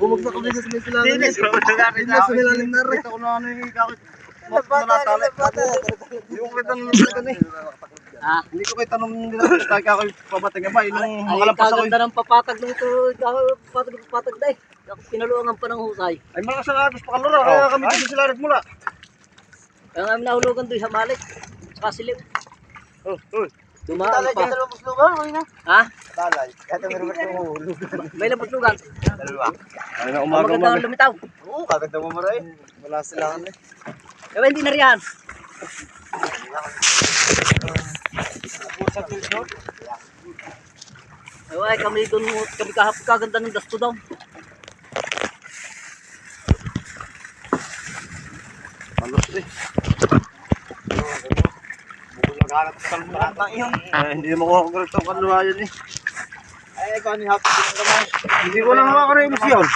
Bumagsak kami sa may silangan. Hindi, na sa milalim na rin. Ito na ano yung kakit. Natali. Hindi ko kita nung nalagan eh. Ha? Hindi ko kita nung. Kahit ako pabating nga ba, yung Ay, makalampas ako. eh. kaganda ng papatag nito. Papatag ng papatag dahil. Ako pinaluangan pa ng husay. Ay mga sa agos pa kalura, kaya kami dito sila nagmula. Nga nahulugan doon sa malik. Silim. Oh, oh. Dumaan pa. Ha? Talay. Ang meron ko hulog. May labot-lugan. Dalawa. Ay na umaga maganda umaga. ng lumitaw. Oo, kaganda mo maray. Wala silangan eh. Kaya hindi na riyan. Ay, kami doon, kami kahapon kaganda ng dasto daw. Malos eh. Maghanap sa kalburan na iyon. Ay, hindi mo ko ganito ang kaluluwa yun eh. Ay, ikaw ni naman. Hindi ko lang hawakan na yung yun.